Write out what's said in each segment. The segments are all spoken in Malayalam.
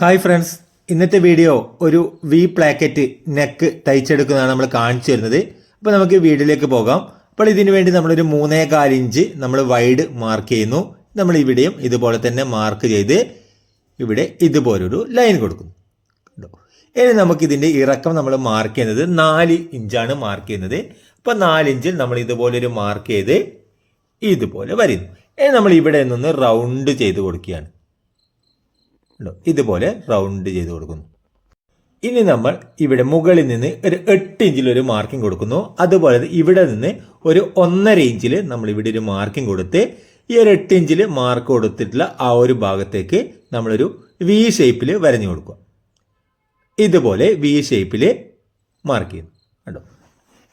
ഹായ് ഫ്രണ്ട്സ് ഇന്നത്തെ വീഡിയോ ഒരു വി പ്ലാക്കറ്റ് നെക്ക് തയ്ച്ചെടുക്കുന്നതാണ് നമ്മൾ കാണിച്ചു തരുന്നത്. അപ്പോൾ നമുക്ക് വീഡിയോയിലേക്ക് പോകാം. അപ്പോൾ ഇതിനു വേണ്ടി നമ്മളൊരു മൂന്നേ കാൽ ഇഞ്ച് നമ്മൾ വൈഡ് മാർക്ക് ചെയ്യുന്നു. നമ്മൾ ഇവിടെയും ഇതുപോലെ തന്നെ മാർക്ക് ചെയ്ത് ഇവിടെ ഇതുപോലൊരു ലൈൻ കൊടുക്കുന്നു. കേട്ടോ ഇനി നമുക്കിതിന്റെ ഇറക്കം നമ്മൾ മാർക്ക് ചെയ്യുന്നത് നാല് ഇഞ്ചാണ് മാർക്ക് ചെയ്യുന്നത്. അപ്പോൾ നാലിഞ്ചിൽ നമ്മൾ ഇതുപോലൊരു മാർക്ക് ചെയ്ത് ഇതുപോലെ വരുന്നു. ഇനി നമ്മൾ ഇവിടെ നിന്ന് റൗണ്ട് ചെയ്ത് കൊടുക്കുകയാണ്. ഇതുപോലെ റൗണ്ട് ചെയ്ത് കൊടുക്കുന്നു. ഇനി നമ്മൾ ഇവിടെ മുകളിൽ നിന്ന് ഒരു എട്ട് ഇഞ്ചിൽ ഒരു മാർക്കിംഗ് കൊടുക്കുന്നു. അതുപോലെ ഇവിടെ നിന്ന് ഒരു ഒന്നര ഇഞ്ചിൽ നമ്മൾ ഇവിടെ ഒരു മാർക്കിംഗ് കൊടുത്ത് ഈ ഒരു എട്ട് ഇഞ്ചിൽ മാർക്ക് കൊടുത്തിട്ടുള്ള ആ ഒരു ഭാഗത്തേക്ക് നമ്മളൊരു വി ഷേപ്പിൽ വരഞ്ഞു കൊടുക്കുക. ഇതുപോലെ വി ഷേപ്പിൽ മാർക്ക് ചെയ്യുന്നു. കേട്ടോ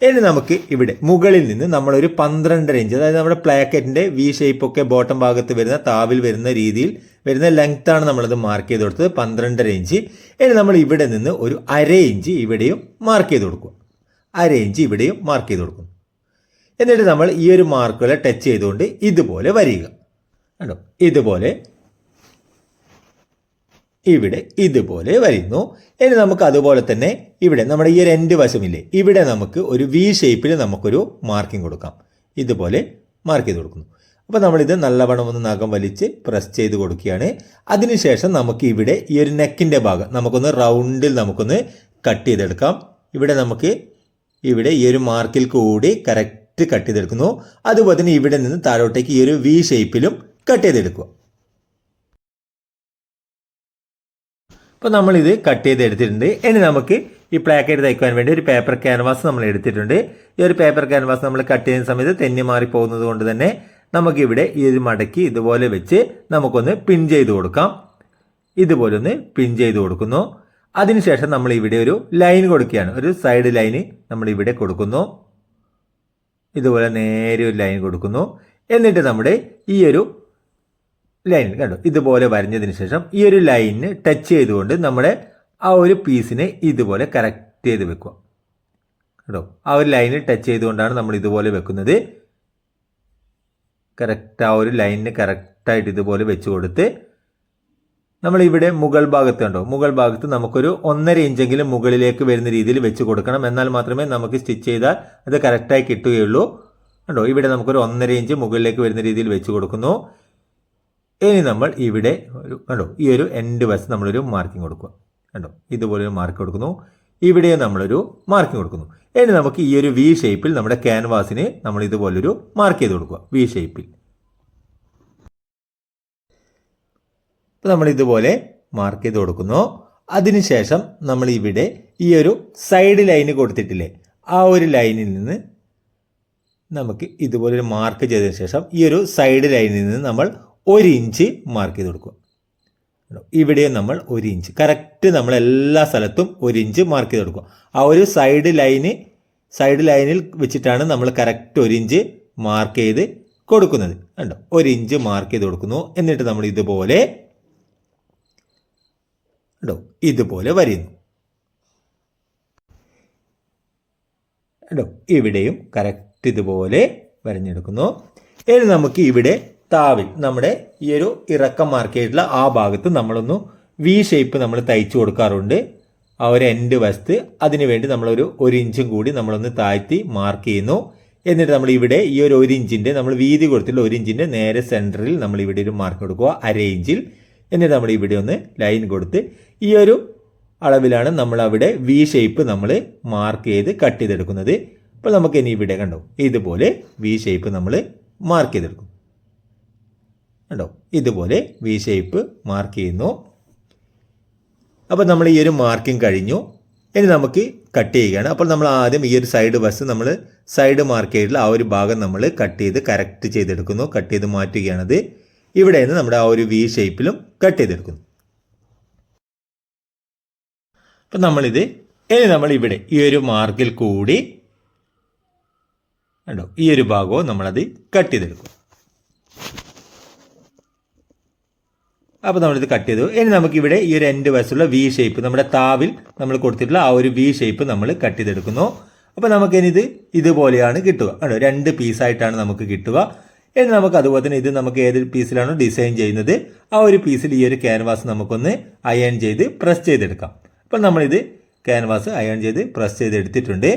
ഇനി നമുക്ക് ഇവിടെ മുകളിൽ നിന്ന് നമ്മളൊരു പന്ത്രണ്ടര ഇഞ്ച് അതായത് നമ്മുടെ പ്ലാക്കറ്റിന്റെ വി ഷേപ്പൊക്കെ ബോട്ടം ഭാഗത്ത് വരുന്ന താവിൽ വരുന്ന രീതിയിൽ വരുന്ന ലെങ്ത് ആണ് നമ്മളത് മാർക്ക് ചെയ്ത് കൊടുത്തത് പന്ത്രണ്ടര ഇഞ്ച് ഇനി നമ്മൾ ഇവിടെ നിന്ന് ഒരു അര ഇഞ്ച് ഇവിടെയും മാർക്ക് ചെയ്ത് കൊടുക്കുക. അര ഇഞ്ച് ഇവിടെയും മാർക്ക് ചെയ്ത് കൊടുക്കും എന്നിട്ട് നമ്മൾ ഈ ഒരു മാർക്കുകളെ ടച്ച് ചെയ്തുകൊണ്ട് ഇതുപോലെ വരിക. കണ്ടോ? ഇതുപോലെ. ഇവിടെ ഇതുപോലെ വരുന്നു. ഇനി നമുക്ക് അതുപോലെ തന്നെ ഇവിടെ നമ്മുടെ ഈ ഒരു എൻഡ് വശമില്ലേ ഇവിടെ നമുക്ക് ഒരു വി ഷേപ്പിൽ നമുക്കൊരു മാർക്കിംഗ് കൊടുക്കാം. ഇതുപോലെ മാർക്ക് ചെയ്ത് കൊടുക്കുന്നു. അപ്പോൾ നമ്മളിത് നല്ലവണ്ണം ഒന്ന് നഖം വലിച്ച് പ്രസ് ചെയ്ത് കൊടുക്കുകയാണ്. അതിനുശേഷം നമുക്ക് ഇവിടെ ഈ ഒരു നെക്കിന്റെ ഭാഗം നമുക്കൊന്ന് റൗണ്ടിൽ നമുക്കൊന്ന് കട്ട് ചെയ്തെടുക്കാം. ഇവിടെ നമുക്ക് ഇവിടെ ഈ ഒരു മാർക്കിൽ കൂടി കറക്റ്റ് കട്ട് ചെയ്തെടുക്കുന്നു. അതുപോലെ തന്നെ ഇവിടെ നിന്ന് താഴോട്ടേക്ക് ഈ ഒരു വി ഷേപ്പിലും കട്ട് ചെയ്തെടുക്കുക. അപ്പോൾ നമ്മളിത് കട്ട് ചെയ്ത് എടുത്തിട്ടുണ്ട് ഇനി നമുക്ക് ഈ പ്ലാക്കറ്റ് തയ്ക്കുവാൻ വേണ്ടി ഒരു പേപ്പർ ക്യാൻവാസ് നമ്മൾ എടുത്തിട്ടുണ്ട്. ഈ ഒരു പേപ്പർ ക്യാൻവാസ് നമ്മൾ കട്ട് ചെയ്യുന്ന സമയത്ത് തെന്നി മാറി പോകുന്നത് കൊണ്ട് തന്നെ നമുക്കിവിടെ ഇത് മടക്കി ഇതുപോലെ വെച്ച് നമുക്കൊന്ന് പിൻ ചെയ്ത് കൊടുക്കാം. ഇതുപോലെ ഒന്ന് പിൻ ചെയ്ത് കൊടുക്കുന്നു. അതിനുശേഷം നമ്മൾ ഇവിടെ ഒരു ലൈൻ കൊടുക്കുകയാണ്. ഒരു സൈഡ് ലൈന് നമ്മൾ ഇവിടെ കൊടുക്കുന്നു. ഇതുപോലെ നേരെ ഒരു ലൈൻ കൊടുക്കുന്നു. എന്നിട്ട് നമ്മുടെ ഈ ഒരു ലൈൻ കണ്ടോ? ഇതുപോലെ വരഞ്ഞതിന് ശേഷം ഈ ഒരു ലൈനിന് ടച്ച് ചെയ്തുകൊണ്ട് നമ്മുടെ ആ ഒരു പീസിനെ ഇതുപോലെ കറക്റ്റ് ചെയ്ത് വെക്കുക. കേട്ടോ ആ ഒരു ലൈനിൽ ടച്ച് ചെയ്തുകൊണ്ടാണ് നമ്മൾ ഇതുപോലെ വെക്കുന്നത്. കറക്റ്റ് ആ ഒരു ലൈനിന് കറക്റ്റായിട്ട് ഇതുപോലെ വെച്ച് കൊടുത്ത് നമ്മൾ ഇവിടെ മുകൾ ഭാഗത്ത് കണ്ടോ? മുകൾ ഭാഗത്ത് നമുക്കൊരു ഒന്നര ഇഞ്ചെങ്കിലും മുകളിലേക്ക് വരുന്ന രീതിയിൽ വെച്ച് കൊടുക്കണം. എന്നാൽ മാത്രമേ നമുക്ക് സ്റ്റിച്ച് ചെയ്താൽ അത് കറക്റ്റായി കിട്ടുകയുള്ളൂ. കണ്ടോ? ഇവിടെ നമുക്കൊരു ഒന്നര ഇഞ്ച് മുകളിലേക്ക് വരുന്ന രീതിയിൽ വെച്ച് കൊടുക്കുന്നു. ഇനി നമ്മൾ ഇവിടെ ഒരു കണ്ടോ? ഈ ഒരു എൻഡ് വശം നമ്മളൊരു മാർക്കിംഗ് കൊടുക്കുക. കണ്ടോ? ഇതുപോലെ ഒരു മാർക്ക് കൊടുക്കുന്നു. ഇവിടെ നമ്മളൊരു മാർക്കിംഗ് കൊടുക്കുന്നു. ഇനി നമുക്ക് ഈ ഒരു വി ഷേപ്പിൽ നമ്മുടെ ക്യാൻവാസിന് നമ്മൾ ഇതുപോലൊരു മാർക്ക് ചെയ്ത് കൊടുക്കുക. വി ഷേപ്പിൽ നമ്മൾ ഇതുപോലെ മാർക്ക് ചെയ്ത് കൊടുക്കുന്നു. അതിനുശേഷം നമ്മൾ ഇവിടെ ഈ ഒരു സൈഡ് ലൈന് കൊടുത്തിട്ടില്ലേ? ആ ഒരു ലൈനിൽ നിന്ന് നമുക്ക് ഇതുപോലൊരു മാർക്ക് ചെയ്തതിന് ശേഷം ഈ ഒരു സൈഡ് ലൈനിൽ നിന്ന് നമ്മൾ ഒരു ഇഞ്ച് മാർക്ക് ചെയ്ത് കൊടുക്കുക. ഇവിടെയും നമ്മൾ ഒരു ഇഞ്ച് കറക്റ്റ് നമ്മൾ എല്ലാ സ്ഥലത്തും ഒരു ഇഞ്ച് മാർക്ക് ചെയ്ത് കൊടുക്കും. ആ ഒരു സൈഡ് ലൈന് സൈഡ് ലൈനിൽ വെച്ചിട്ടാണ് നമ്മൾ കറക്റ്റ് ഒരു ഇഞ്ച് മാർക്ക് ചെയ്ത് കൊടുക്കുന്നത്. കണ്ടോ? ഒരു ഇഞ്ച് മാർക്ക് ചെയ്ത് കൊടുക്കുന്നു. എന്നിട്ട് നമ്മൾ ഇതുപോലെ കണ്ടോ? ഇതുപോലെ വരുന്നു കണ്ടോ? ഇവിടെയും കറക്റ്റ് ഇതുപോലെ വരഞ്ഞെടുക്കുന്നു. ഇനി നമുക്ക് ഇവിടെ താവിൽ നമ്മുടെ ഈ ഒരു ഇറക്കം മാർക്ക് ചെയ്തിട്ടുള്ള ആ ഭാഗത്ത് നമ്മളൊന്ന് വി ഷേപ്പ് നമ്മൾ തയ്ച്ചു കൊടുക്കാറുണ്ട്. ആ ഒരു എൻഡ് വശത്ത് അതിനു വേണ്ടി നമ്മളൊരു ഒരു ഇഞ്ചും കൂടി നമ്മളൊന്ന് താഴ്ത്തി മാർക്ക് ചെയ്യുന്നു. എന്നിട്ട് നമ്മൾ ഇവിടെ ഈ ഒരു ഒരു ഇഞ്ചിന്റെ നമ്മൾ വീതി കൊടുത്തിട്ടുള്ള ഒരു ഇഞ്ചിന്റെ നേരെ സെന്ററിൽ നമ്മൾ ഇവിടെ ഒരു മാർക്ക് കൊടുക്കുക. അര ഇഞ്ചിൽ എന്നിട്ട് നമ്മൾ ഇവിടെ ഒന്ന് ലൈൻ കൊടുത്ത് ഈ ഒരു അളവിലാണ് നമ്മൾ അവിടെ വി ഷേപ്പ് നമ്മൾ മാർക്ക് ചെയ്ത് കട്ട് ചെയ്തെടുക്കുന്നത്. അപ്പോൾ നമുക്ക് ഇനി ഇവിടെ കണ്ടോ? ഇതുപോലെ വി ഷേപ്പ് നമ്മൾ മാർക്ക് ചെയ്തെടുക്കും. കണ്ടോ? ഇതുപോലെ വി ഷേപ്പ് മാർക്ക് ചെയ്യുന്നു. അപ്പോൾ നമ്മൾ ഈ ഒരു മാർക്കിംഗ് കഴിഞ്ഞു. ഇനി നമുക്ക് കട്ട് ചെയ്യുകയാണ്. അപ്പോൾ നമ്മൾ ആദ്യം ഈ ഒരു സൈഡ് ബസ് നമ്മൾ സൈഡ് മാർക്ക് ചെയ്തിട്ടുള്ള ആ ഒരു ഭാഗം നമ്മൾ കട്ട് ചെയ്ത് കറക്റ്റ് ചെയ്തെടുക്കുന്നു. കട്ട് ചെയ്ത് മാറ്റുകയാണത്. ഇവിടെ നിന്ന് നമ്മുടെ ആ ഒരു വി ഷേപ്പിലും കട്ട് ചെയ്തെടുക്കുന്നു. അപ്പം നമ്മളിത് ഇനി നമ്മൾ ഇവിടെ ഈ ഒരു മാർക്കിൽ കൂടി കണ്ടോ? ഈ ഒരു ഭാഗവും നമ്മളത് കട്ട് ചെയ്തെടുക്കും അപ്പോൾ നമ്മളിത് കട്ട് ചെയ്തു. ഇനി നമുക്കിവിടെ ഈ ഒരു എൻഡ് വശത്തുള്ള വി ഷേപ്പ് നമ്മുടെ താവിൽ നമ്മൾ കൊടുത്തിട്ടുള്ള ആ ഒരു വി ഷേപ്പ് നമ്മൾ കട്ട് ചെയ്തെടുക്കുന്നു. അപ്പോൾ നമുക്കിനിത് ഇതുപോലെയാണ് കിട്ടുക. കണ്ടോ രണ്ട് പീസായിട്ടാണ് നമുക്ക് കിട്ടുക. ഇനി നമുക്ക് അതുപോലെ തന്നെ ഇത് നമുക്ക് ഏത് പീസിലാണോ ഡിസൈൻ ചെയ്യുന്നത് ആ ഒരു പീസിൽ ഈ ഒരു ക്യാൻവാസ് നമുക്കൊന്ന് അയൺ ചെയ്ത് പ്രസ് ചെയ്തെടുക്കാം. അപ്പം നമ്മളിത് ക്യാൻവാസ് അയൺ ചെയ്ത് പ്രസ് ചെയ്തെടുത്തിട്ടുണ്ട്.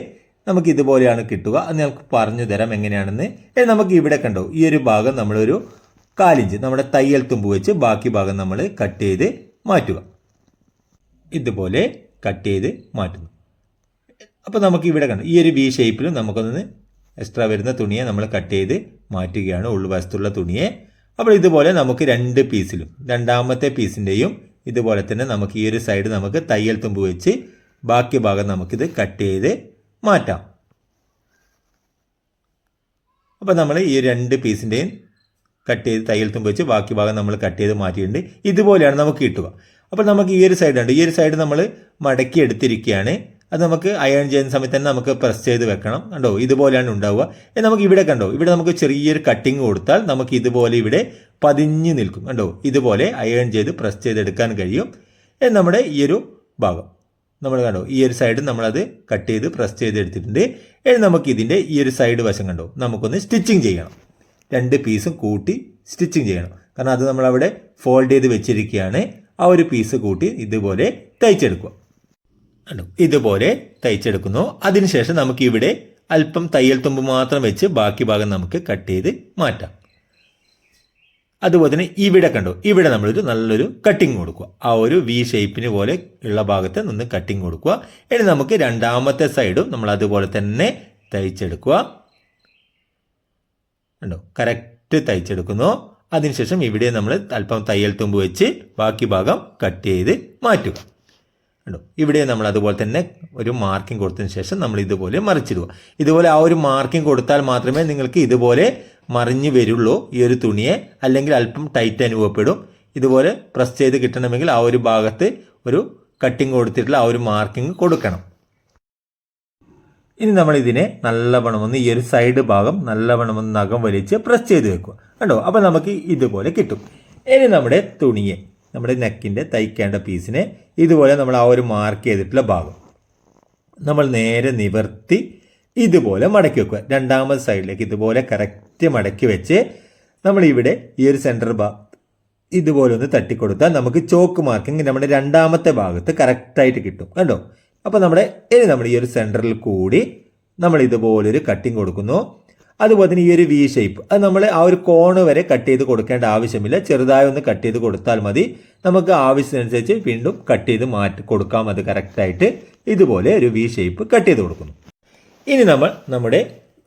നമുക്ക് ഇതുപോലെയാണ് കിട്ടുക. അത് നമുക്ക് പറഞ്ഞു തരാം എങ്ങനെയാണെന്ന്. നമുക്ക് ഇവിടെ കണ്ടോ ഈ ഒരു ഭാഗം നമ്മളൊരു കാലിഞ്ച് നമ്മുടെ തയ്യൽ തുമ്പ് വെച്ച് ബാക്കി ഭാഗം നമ്മൾ കട്ട് ചെയ്ത് മാറ്റുക. ഇതുപോലെ കട്ട് ചെയ്ത് മാറ്റുന്നു. അപ്പോൾ നമുക്ക് ഇവിടെ കണ്ടു ഈ ഒരു വി ഷേപ്പിലും നമുക്കൊന്ന് എക്സ്ട്രാ വരുന്ന തുണിയെ നമ്മൾ കട്ട് ചെയ്ത് മാറ്റുകയാണ്. ഉൾവശത്തുള്ള തുണിയെ. അപ്പോൾ ഇതുപോലെ നമുക്ക് രണ്ട് പീസിലും രണ്ടാമത്തെ പീസിന്റെയും ഇതുപോലെ തന്നെ നമുക്ക് ഈ ഒരു സൈഡ് നമുക്ക് തയ്യൽ തുമ്പ് വെച്ച് ബാക്കി ഭാഗം നമുക്കിത് കട്ട് ചെയ്ത് മാറ്റാം. അപ്പോൾ നമ്മൾ ഈ രണ്ട് പീസിന്റെയും കട്ട് ചെയ്ത് തയ്യൽ തുമ്പ് വെച്ച് ബാക്കി ഭാഗം നമ്മൾ കട്ട് ചെയ്ത് മാറ്റിയിട്ടുണ്ട്. ഇതുപോലെയാണ് നമുക്ക് കിട്ടുക. അപ്പോൾ നമുക്ക് ഈ ഒരു സൈഡ് ഉണ്ട്. ഈ ഒരു സൈഡ് നമ്മൾ മടക്കി എടുത്തിരിക്കുകയാണ്. അത് നമുക്ക് അയൺ ചെയ്യുന്ന സമയത്ത് തന്നെ നമുക്ക് പ്രസ് ചെയ്ത് വെക്കണം. കണ്ടോ? ഇതുപോലെയാണ് ഉണ്ടാവുക. നമുക്ക് ഇവിടെ കണ്ടോ? ഇവിടെ നമുക്ക് ചെറിയൊരു കട്ടിങ് കൊടുത്താൽ നമുക്ക് ഇതുപോലെ ഇവിടെ പതിഞ്ഞ് നിൽക്കും. കണ്ടോ? ഇതുപോലെ അയൺ ചെയ്ത് പ്രസ് ചെയ്തെടുക്കാൻ കഴിയും. നമ്മുടെ ഈ ഒരു ഭാഗം. നമ്മൾ കണ്ടോ? ഈ ഒരു സൈഡ് നമ്മളത് കട്ട് ചെയ്ത് പ്രസ് ചെയ്ത് എടുത്തിട്ടുണ്ട്. ഇനി നമുക്ക് ഇതിന്റെ ഈ ഒരു സൈഡ് വശം കണ്ടോ? നമുക്കൊന്ന് സ്റ്റിച്ചിങ് ചെയ്യണം. രണ്ട് പീസും കൂട്ടി സ്റ്റിച്ചിങ് ചെയ്യണം. കാരണം അത് നമ്മളവിടെ ഫോൾഡ് ചെയ്ത് വെച്ചിരിക്കുകയാണ്. ആ ഒരു പീസ് കൂട്ടി ഇതുപോലെ തയ്ച്ചെടുക്കുക. ഇതുപോലെ തയ്ച്ചെടുക്കുന്നു. അതിനുശേഷം നമുക്ക് ഇവിടെ അല്പം തയ്യൽ തുമ്പ് മാത്രം വെച്ച് ബാക്കി ഭാഗം നമുക്ക് കട്ട് ചെയ്ത് മാറ്റാം. അതുപോലെ തന്നെ ഇവിടെ കണ്ടു? ഇവിടെ നമ്മളൊരു നല്ലൊരു കട്ടിങ് കൊടുക്കുക. ആ ഒരു വി ഷേപ്പിന് പോലെ ഉള്ള ഭാഗത്ത് നിന്ന് കട്ടിങ് കൊടുക്കുക. ഇനി നമുക്ക് രണ്ടാമത്തെ സൈഡും നമ്മൾ അതുപോലെ തന്നെ തയ്ച്ചെടുക്കുക. കണ്ടോ? കറക്റ്റ് തയ്ച്ചെടുക്കുന്നു. അതിനുശേഷം ഇവിടെ നമ്മൾ അല്പം തയ്യൽ തുമ്പ് വെച്ച് ബാക്കി ഭാഗം കട്ട് ചെയ്ത് മാറ്റുക. ഉണ്ടോ ഇവിടെ നമ്മൾ അതുപോലെ തന്നെ ഒരു മാർക്കിംഗ് കൊടുത്തതിന് ശേഷം നമ്മൾ ഇതുപോലെ മറിച്ചിടുക. ഇതുപോലെ ആ ഒരു മാർക്കിംഗ് കൊടുത്താൽ മാത്രമേ നിങ്ങൾക്ക് ഇതുപോലെ മറിഞ്ഞു വരുള്ളൂ. ഈ ഒരു തുണിയെ അല്ലെങ്കിൽ അല്പം ടൈറ്റ് അനുഭവപ്പെടും. ഇതുപോലെ പ്രസ് ചെയ്ത് കിട്ടണമെങ്കിൽ ആ ഒരു ഭാഗത്ത് ഒരു കട്ടിങ് കൊടുത്തിട്ടുള്ള ആ ഒരു മാർക്കിംഗ് കൊടുക്കണം. ഇനി നമ്മൾ ഇതിനെ നല്ലവണ്ണം ഒന്ന് ഈ ഒരു സൈഡ് ഭാഗം നല്ലവണ്ണം ഒന്ന് നഖം വലിച്ച് പ്രസ് ചെയ്ത് വെക്കുക. കണ്ടോ? അപ്പോൾ നമുക്ക് ഇതുപോലെ കിട്ടും. ഇനി നമ്മുടെ തുണിയെ നമ്മുടെ നെക്കിന്റെ തയ്ക്കേണ്ട പീസിനെ ഇതുപോലെ നമ്മൾ ആ ഒരു മാർക്ക് ചെയ്തിട്ടുള്ള ഭാഗം നമ്മൾ നേരെ നിവർത്തി ഇതുപോലെ മടക്കി വെക്കുക. രണ്ടാമത് സൈഡിലേക്ക് ഇതുപോലെ കറക്റ്റ് മടക്കി വെച്ച് നമ്മൾ ഇവിടെ ഈ ഒരു സെന്റർ ഭാഗം ഇതുപോലെ ഒന്ന് തട്ടിക്കൊടുത്താൽ നമുക്ക് ചോക്ക് മാർക്കിംഗ് നമ്മുടെ രണ്ടാമത്തെ ഭാഗത്ത് കറക്റ്റായിട്ട് കിട്ടും. കണ്ടോ? അപ്പോൾ നമ്മുടെ ഇനി നമ്മൾ ഈ ഒരു സെന്ററിൽ കൂടി നമ്മൾ ഇതുപോലൊരു കട്ടിങ് കൊടുക്കുന്നു. അതുപോലെ തന്നെ ഈ ഒരു വി ഷേപ്പ് അത് നമ്മൾ ആ ഒരു കോണ് വരെ കട്ട് ചെയ്ത് കൊടുക്കേണ്ട ആവശ്യമില്ല. ചെറുതായി ഒന്ന് കട്ട് ചെയ്ത് കൊടുത്താൽ മതി. നമുക്ക് ആവശ്യത്തിനനുസരിച്ച് വീണ്ടും കട്ട് ചെയ്ത് മാറ്റി കൊടുക്കാം. അത് കറക്റ്റായിട്ട് ഇതുപോലെ ഒരു വി ഷേപ്പ് കട്ട് ചെയ്ത് കൊടുക്കുന്നു. ഇനി നമ്മൾ നമ്മുടെ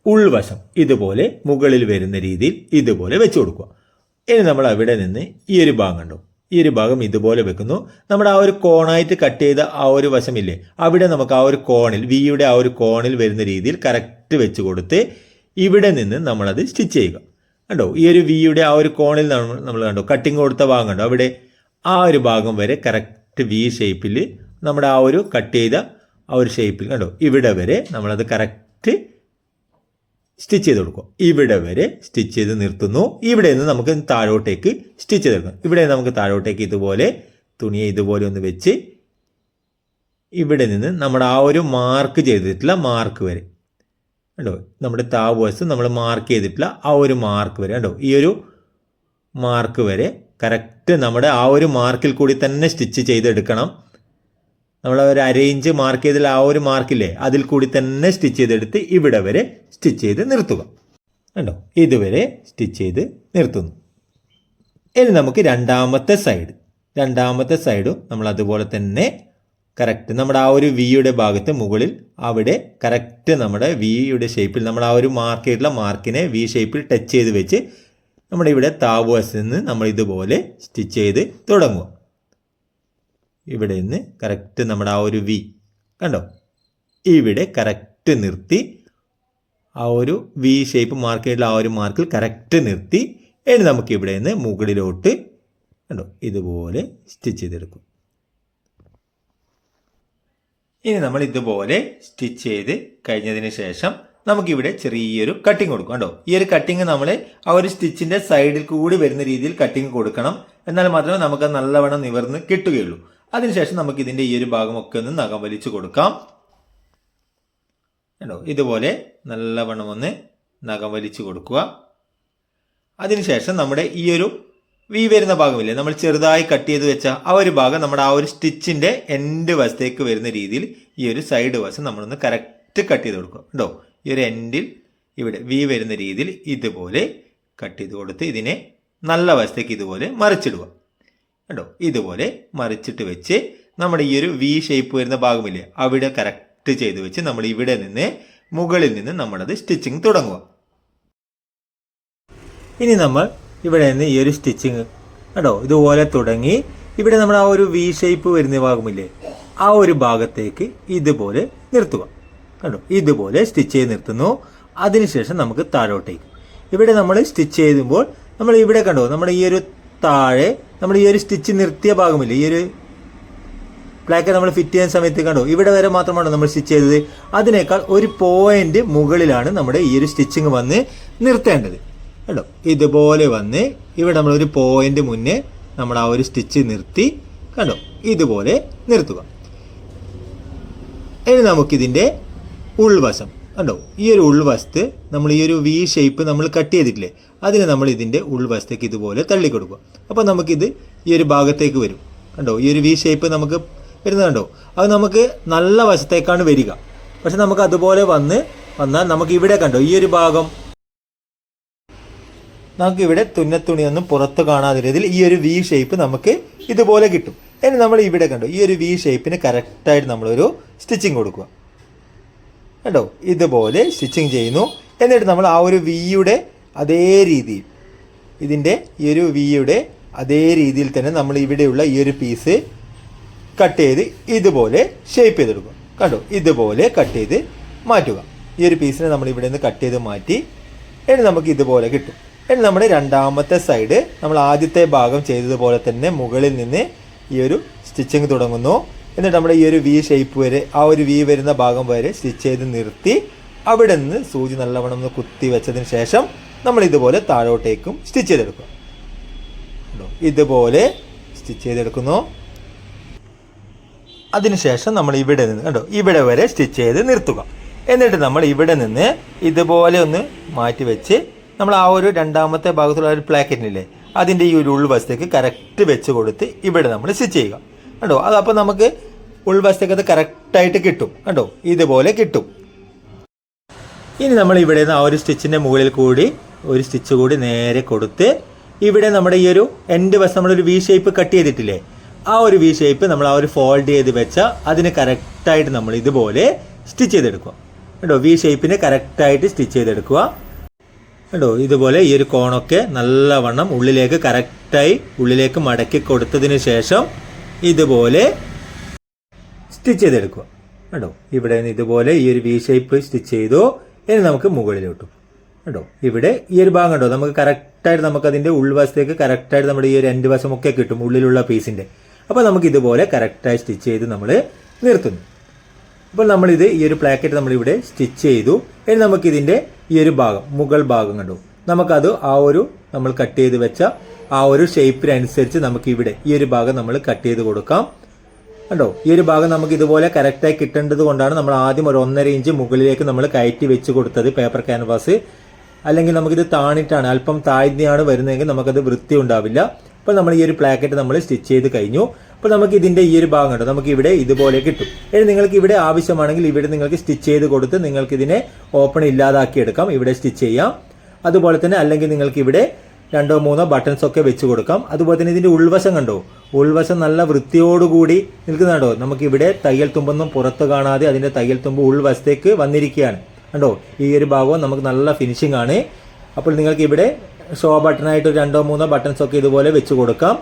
ഉൾവശം ഇതുപോലെ മുകളിൽ വരുന്ന രീതിയിൽ ഇതുപോലെ വെച്ച് കൊടുക്കുക. ഇനി നമ്മൾ അവിടെ നിന്ന് ഈ ഒരു ഭാഗം കണ്ടു. ഈ ഒരു ഭാഗം ഇതുപോലെ വെക്കുന്നു. നമ്മുടെ ആ ഒരു കോണായിട്ട് കട്ട് ചെയ്ത ആ ഒരു വശമില്ലേ അവിടെ നമുക്ക് ആ ഒരു കോണിൽ വിയുടെ ആ ഒരു കോണിൽ വരുന്ന രീതിയിൽ കറക്റ്റ് വെച്ച് കൊടുത്ത് ഇവിടെ നിന്ന് നമ്മളത് സ്റ്റിച്ച് ചെയ്യുക. കണ്ടോ? ഈ ഒരു വിയുടെ ആ ഒരു കോണിൽ നമ്മൾ നമ്മൾ കണ്ടോ? കട്ടിങ് കൊടുത്ത ഭാഗം കണ്ടോ? അവിടെ ആ ഒരു ഭാഗം വരെ കറക്റ്റ് വി ഷേപ്പിൽ നമ്മുടെ ആ ഒരു കട്ട് ചെയ്ത ആ ഒരു ഷേപ്പിൽ കണ്ടോ? ഇവിടെ വരെ നമ്മളത് കറക്റ്റ് സ്റ്റിച്ച് ചെയ്ത് കൊടുക്കും. ഇവിടെ വരെ സ്റ്റിച്ച് ചെയ്ത് നിർത്തുന്നു. ഇവിടെ നിന്ന് നമുക്ക് താഴോട്ടേക്ക് സ്റ്റിച്ച് ചെയ്ത് കൊടുക്കും. ഇവിടെ നമുക്ക് താഴോട്ടേക്ക് ഇതുപോലെ തുണിയെ ഇതുപോലെ ഒന്ന് വെച്ച് ഇവിടെ നിന്ന് നമ്മുടെ ആ ഒരു മാർക്ക് ചെയ്തിട്ടുള്ള മാർക്ക് വരെ. കണ്ടോ? നമ്മുടെ താവ് വശത്ത് നമ്മൾ മാർക്ക് ചെയ്തിട്ടുള്ള ആ ഒരു മാർക്ക് വരെ. കണ്ടോ? ഈ ഒരു മാർക്ക് വരെ കറക്റ്റ് നമ്മുടെ ആ ഒരു മാർക്കിൽ കൂടി തന്നെ സ്റ്റിച്ച് ചെയ്തെടുക്കണം. നമ്മൾ ഒരു അരയിഞ്ച് മാർക്ക് ചെയ്തിൽ ആ ഒരു മാർക്കില്ലേ അതിൽ കൂടി തന്നെ സ്റ്റിച്ച് ചെയ്തെടുത്ത് ഇവിടെ വരെ സ്റ്റിച്ച് ചെയ്ത് നിർത്തുക. കണ്ടോ? ഇതുവരെ സ്റ്റിച്ച് ചെയ്ത് നിർത്തുന്നു. ഇനി നമുക്ക് രണ്ടാമത്തെ സൈഡ് രണ്ടാമത്തെ സൈഡും നമ്മൾ അതുപോലെ തന്നെ കറക്റ്റ് നമ്മുടെ ആ ഒരു വിയുടെ ഭാഗത്ത് മുകളിൽ അവിടെ കറക്റ്റ് നമ്മുടെ വിയുടെ ഷേപ്പിൽ നമ്മൾ ആ ഒരു മാർക്ക് ചെയ്തിട്ടുള്ള മാർക്കിനെ വി ഷേപ്പിൽ ടച്ച് ചെയ്ത് വെച്ച് നമ്മുടെ ഇവിടെ താവുവശത്ത് നിന്ന് നമ്മൾ ഇതുപോലെ സ്റ്റിച്ച് ചെയ്ത് തുടങ്ങുക. ഇവിടെ നിന്ന് കറക്റ്റ് നമ്മുടെ ആ ഒരു വി കണ്ടോ? ഇവിടെ കറക്റ്റ് നിർത്തി ആ ഒരു വി ഷേപ്പ് മാർക്ക് ആ ഒരു മാർക്കിൽ കറക്റ്റ് നിർത്തി. ഇനി നമുക്ക് ഇവിടെ നിന്ന് മുകളിലോട്ട് കണ്ടോ? ഇതുപോലെ സ്റ്റിച്ച് ചെയ്തെടുക്കും. ഇനി നമ്മൾ ഇതുപോലെ സ്റ്റിച്ച് ചെയ്ത് കഴിഞ്ഞതിന് ശേഷം നമുക്കിവിടെ ചെറിയൊരു കട്ടിങ് കൊടുക്കും. കണ്ടോ? ഈ ഒരു കട്ടിങ് നമ്മൾ ആ ഒരു സ്റ്റിച്ചിന്റെ സൈഡിൽ കൂടി വരുന്ന രീതിയിൽ കട്ടിങ് കൊടുക്കണം. എന്നാൽ മാത്രമേ നമുക്ക് നല്ലവണ്ണം നിവർന്ന് കിട്ടുകയുള്ളൂ. അതിനുശേഷം നമുക്ക് ഇതിന്റെ ഈ ഒരു ഭാഗമൊക്കെ ഒന്ന് നഖം വലിച്ചു കൊടുക്കാം. കണ്ടോ? ഇതുപോലെ നല്ലവണ്ണം ഒന്ന് നഖം വലിച്ചു കൊടുക്കുക. അതിനുശേഷം നമ്മുടെ ഈ ഒരു വി വരുന്ന ഭാഗമില്ലേ? നമ്മൾ ചെറുതായി കട്ട് ചെയ്ത് വെച്ച ആ ഒരു ഭാഗം നമ്മുടെ ആ ഒരു സ്റ്റിച്ചിന്റെ എൻഡ് വശത്തേക്ക് വരുന്ന രീതിയിൽ ഈ ഒരു സൈഡ് വശം നമ്മളൊന്ന് കറക്റ്റ് കട്ട് ചെയ്ത് കൊടുക്കുക. കേട്ടോ ഈ ഒരു എൻഡിൽ ഇവിടെ വി വരുന്ന രീതിയിൽ ഇതുപോലെ കട്ട് ചെയ്ത് കൊടുത്ത് ഇതിനെ നല്ല വശത്തേക്ക് ഇതുപോലെ മറിച്ചിടുക. കേട്ടോ ഇതുപോലെ മറിച്ചിട്ട് വെച്ച് നമ്മുടെ ഈ ഒരു വി ഷേപ്പ് വരുന്ന ഭാഗമില്ലേ അവിടെ കറക്റ്റ് ചെയ്ത് വെച്ച് നമ്മൾ ഇവിടെ നിന്ന് മുകളിൽ നിന്ന് നമ്മളത് സ്റ്റിച്ചിങ് തുടങ്ങുക. ഇനി നമ്മൾ ഇവിടെ നിന്ന് ഈ ഒരു സ്റ്റിച്ചിങ് കേട്ടോ ഇതുപോലെ തുടങ്ങി ഇവിടെ നമ്മൾ ആ ഒരു വി ഷേപ്പ് വരുന്ന ഭാഗമില്ലേ ആ ഒരു ഭാഗത്തേക്ക് ഇതുപോലെ നിർത്തുക. കണ്ടോ? ഇതുപോലെ സ്റ്റിച്ച് ചെയ്ത് നിർത്തുന്നു. അതിനുശേഷം നമുക്ക് താഴോട്ടേക്ക്. ഇവിടെ നമ്മൾ സ്റ്റിച്ച് ചെയ്യുമ്പോൾ നമ്മൾ ഇവിടെ കണ്ടോ? നമ്മുടെ ഈ ഒരു താഴെ നമ്മൾ ഈ ഒരു സ്റ്റിച്ച് നിർത്തിയ ഭാഗമില്ല? ഈ ഒരു പ്ലാക്ക് നമ്മൾ ഫിറ്റ് ചെയ്യുന്ന സമയത്ത് കണ്ടോ? ഇവിടെ വരെ മാത്രമാണ് നമ്മൾ സ്റ്റിച്ച് ചെയ്തത്. അതിനേക്കാൾ ഒരു പോയിന്റ് മുകളിലാണ് നമ്മുടെ ഈ ഒരു സ്റ്റിച്ചിങ് വന്ന് നിർത്തേണ്ടത്. കേട്ടോ ഇതുപോലെ വന്ന് ഇവിടെ നമ്മൾ ഒരു പോയിന്റ് മുന്നേ നമ്മൾ ആ ഒരു സ്റ്റിച്ച് നിർത്തി. കണ്ടോ? ഇതുപോലെ നിർത്തുക. ഇനി നമുക്കിതിന്റെ ഉൾവശം. കണ്ടോ? ഈ ഒരു ഉൾവശത്ത് നമ്മൾ ഈ ഒരു വി ഷേപ്പ് നമ്മൾ കട്ട് ചെയ്തിട്ടില്ലേ? അതിനെ നമ്മൾ ഇതിന്റെ ഉൾവശത്തേക്ക് ഇതുപോലെ തള്ളിക്കൊടുക്കുക. അപ്പോൾ നമുക്കിത് ഈ ഒരു ഭാഗത്തേക്ക് വരും. കണ്ടോ? ഈ ഒരു വി ഷേപ്പ് നമുക്ക് വരുന്നത് കണ്ടോ? അത് നമുക്ക് നല്ല വശത്തേക്കാണ് വരിക. പക്ഷെ നമുക്ക് അതുപോലെ വന്ന് വന്നാൽ നമുക്ക് ഇവിടെ കണ്ടോ? ഈ ഒരു ഭാഗം നമുക്ക് ഇവിടെ തുന്നത്തുണിയൊന്നും പുറത്ത് കാണാതെ രീതിയിൽ ഈ ഒരു വി ഷേപ്പ് നമുക്ക് ഇതുപോലെ കിട്ടും. ഇനി നമ്മൾ ഇവിടെ കണ്ടോ? ഈ ഒരു വി ഷേപ്പിന് കറക്റ്റായിട്ട് നമ്മളൊരു സ്റ്റിച്ചിങ് കൊടുക്കുക. കണ്ടോ? ഇതുപോലെ സ്റ്റിച്ചിങ് ചെയ്യുന്നു. എന്നിട്ട് നമ്മൾ ആ ഒരു വിയുടെ അതേ രീതിയിൽ ഇതിന്റെ ഈ ഒരു വിയുടെ അതേ രീതിയിൽ തന്നെ നമ്മൾ ഇവിടെയുള്ള ഈ ഒരു പീസ് കട്ട് ചെയ്ത് ഇതുപോലെ ഷേപ്പ് ചെയ്തെടുക്കും കണ്ടോ? ഇതുപോലെ കട്ട് ചെയ്ത് മാറ്റുക. ഈ ഒരു പീസിനെ നമ്മൾ ഇവിടെ നിന്ന് കട്ട് ചെയ്ത് മാറ്റി എന്നിട്ട് നമുക്ക് ഇതുപോലെ കിട്ടും. എന്നിട്ട് നമ്മുടെ രണ്ടാമത്തെ സൈഡ് നമ്മൾ ആദ്യത്തെ ഭാഗം ചെയ്തതുപോലെ തന്നെ മുകളിൽ നിന്ന് ഈ ഒരു സ്റ്റിച്ചിങ് തുടങ്ങുന്നു. എന്നിട്ട് നമ്മുടെ ഈ ഒരു വി ഷേപ്പ് വരെ ആ ഒരു വി വരുന്ന ഭാഗം വരെ സ്റ്റിച്ച് ചെയ്ത് നിർത്തി അവിടെ നിന്ന് സൂചി നല്ലവണ്ണം ഒന്ന് കുത്തി വെച്ചതിന് ശേഷം നമ്മൾ ഇതുപോലെ താഴോട്ടേക്കും സ്റ്റിച്ച് ചെയ്തെടുക്കും? ഇതുപോലെ സ്റ്റിച്ച് ചെയ്തെടുക്കുന്നു. അതിനുശേഷം നമ്മൾ ഇവിടെ നിന്ന് കണ്ടോ? ഇവിടെ വരെ സ്റ്റിച്ച് ചെയ്ത് നിർത്തുക. എന്നിട്ട് നമ്മൾ ഇവിടെ നിന്ന് ഇതുപോലെ ഒന്ന് മാറ്റി വെച്ച് നമ്മൾ ആ ഒരു രണ്ടാമത്തെ ഭാഗത്തുള്ള ഒരു പ്ലാക്കറ്റിനില്ലേ അതിന്റെ ഈ ഒരു ഉൾവശത്തേക്ക് കറക്റ്റ് വെച്ച് കൊടുത്ത് ഇവിടെ നമ്മൾ സ്റ്റിച്ച് ചെയ്യുക. കണ്ടോ? അത് അപ്പോൾ നമുക്ക് ഉൾവശത്തേക്കത് കറക്റ്റായിട്ട് കിട്ടും. കണ്ടോ? ഇതുപോലെ കിട്ടും. ഇനി നമ്മൾ ഇവിടെ നിന്ന് ആ ഒരു സ്റ്റിച്ചിന്റെ മുകളിൽ കൂടി ഒരു സ്റ്റിച്ച് കൂടി നേരെ കൊടുത്ത് ഇവിടെ നമ്മുടെ ഈ ഒരു എൻഡ് വശം നമ്മളൊരു വി ഷേപ്പ് കട്ട് ചെയ്തിട്ടില്ലേ? ആ ഒരു വി ഷേപ്പ് നമ്മൾ ആ ഒരു ഫോൾഡ് ചെയ്ത് വെച്ചാൽ അതിന് കറക്റ്റായിട്ട് നമ്മൾ ഇതുപോലെ സ്റ്റിച്ച് ചെയ്തെടുക്കുക. കേട്ടോ വി ഷേപ്പിന് കറക്റ്റായിട്ട് സ്റ്റിച്ച് ചെയ്തെടുക്കുക. കേട്ടോ ഇതുപോലെ ഈ ഒരു കോണൊക്കെ നല്ലവണ്ണം ഉള്ളിലേക്ക് കറക്റ്റായി ഉള്ളിലേക്ക് മടക്കി കൊടുത്തതിന് ശേഷം ഇതുപോലെ സ്റ്റിച്ച് ചെയ്തെടുക്കുക. കേട്ടോ ഇവിടെ നിന്ന് ഇതുപോലെ ഈ ഒരു വി ഷേപ്പ് സ്റ്റിച്ച് ചെയ്തു. ഇനി നമുക്ക് മുകളിലോട്ടും. കേട്ടോ ഇവിടെ ഈ ഒരു ഭാഗം കേട്ടോ നമുക്ക് കറക്റ്റായിട്ട് നമുക്ക് അതിന്റെ ഉൾവശത്തേക്ക് കറക്റ്റായിട്ട് നമ്മുടെ ഈ ഒരു രണ്ട് വശമൊക്കെ കിട്ടും ഉള്ളിലുള്ള പീസിന്റെ അപ്പോൾ നമുക്ക് ഇതുപോലെ കറക്റ്റായി സ്റ്റിച്ച് ചെയ്ത് നമ്മൾ നിർത്തുന്നു. അപ്പോൾ നമ്മളിത് ഈ ഒരു പ്ലാക്കറ്റ് നമ്മളിവിടെ സ്റ്റിച്ച് ചെയ്തു. ഇനി നമുക്കിതിന്റെ ഈ ഒരു ഭാഗം മുകൾ ഭാഗം കണ്ടു? നമുക്കത് ആ ഒരു നമ്മൾ കട്ട് ചെയ്ത് വെച്ച ആ ഒരു ഷേപ്പിനനുസരിച്ച് നമുക്ക് ഇവിടെ ഈ ഒരു ഭാഗം നമ്മൾ കട്ട് ചെയ്ത് കൊടുക്കാം. കണ്ടോ? ഈ ഒരു ഭാഗം നമുക്ക് ഇതുപോലെ കറക്റ്റായി കിട്ടേണ്ടത് കൊണ്ടാണ് നമ്മൾ ആദ്യം ഒരു ഒന്നര ഇഞ്ച് മുകളിലേക്ക് നമ്മൾ കയറ്റി വെച്ച് കൊടുത്തത് പേപ്പർ ക്യാൻവാസ് അല്ലെങ്കിൽ നമുക്കിത് താണിട്ടാണ് അല്പം താഴ്ന്നയാണ് വരുന്നതെങ്കിൽ നമുക്കത് വൃത്തി ഉണ്ടാവില്ല. അപ്പോൾ നമ്മൾ ഈ ഒരു പ്ലാക്കറ്റ് നമ്മൾ സ്റ്റിച്ച് ചെയ്ത് കഴിഞ്ഞു. അപ്പോൾ നമുക്ക് ഇതിന്റെ ഈ ഒരു ഭാഗം കണ്ടോ? നമുക്ക് ഇവിടെ ഇതുപോലെ കിട്ടും. ഇനി നിങ്ങൾക്ക് ഇവിടെ ആവശ്യമാണെങ്കിൽ ഇവിടെ നിങ്ങൾക്ക് സ്റ്റിച്ച് ചെയ്ത് കൊടുത്ത് നിങ്ങൾക്ക് ഇതിനെ ഓപ്പൺ ഇല്ലാതാക്കി എടുക്കാം ഇവിടെ സ്റ്റിച്ച് ചെയ്യാം. അതുപോലെ തന്നെ അല്ലെങ്കിൽ നിങ്ങൾക്ക് ഇവിടെ രണ്ടോ മൂന്നോ ബട്ടൺസ് ഒക്കെ വെച്ച് കൊടുക്കാം. അതുപോലെ തന്നെ ഇതിന്റെ ഉൾവശം കണ്ടോ? ഉൾവശം നല്ല വൃത്തിയോടുകൂടി നിൽക്കുന്നുണ്ടോ നമുക്കിവിടെ തയ്യൽ തുമ്പൊന്നും പുറത്ത് കാണാതെ അതിന്റെ തയ്യൽ തുമ്പ് ഉൾവശത്തേക്ക് വന്നിരിക്കുകയാണ്. കണ്ടോ? ഈ ഒരു ഭാഗവും നമുക്ക് നല്ല ഫിനിഷിംഗ് ആണ്. അപ്പോൾ നിങ്ങൾക്ക് ഇവിടെ ഷോ ബട്ടണായിട്ട് രണ്ടോ മൂന്നോ ബട്ടൺസ് ഒക്കെ ഇതുപോലെ വെച്ച് കൊടുക്കാം.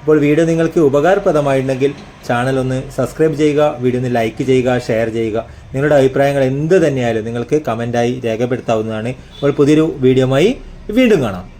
അപ്പോൾ വീഡിയോ നിങ്ങൾക്ക് ഉപകാരപ്രദമായിട്ടുണ്ടെങ്കിൽ ചാനൽ ഒന്ന് സബ്സ്ക്രൈബ് ചെയ്യുക വീഡിയോ ഒന്ന് ലൈക്ക് ചെയ്യുക ഷെയർ ചെയ്യുക. നിങ്ങളുടെ അഭിപ്രായങ്ങൾ എന്ത് തന്നെയായാലും നിങ്ങൾക്ക് കമന്റായി രേഖപ്പെടുത്താവുന്നതാണ്. അപ്പോൾ പുതിയൊരു വീഡിയോമായി വീണ്ടും കാണാം.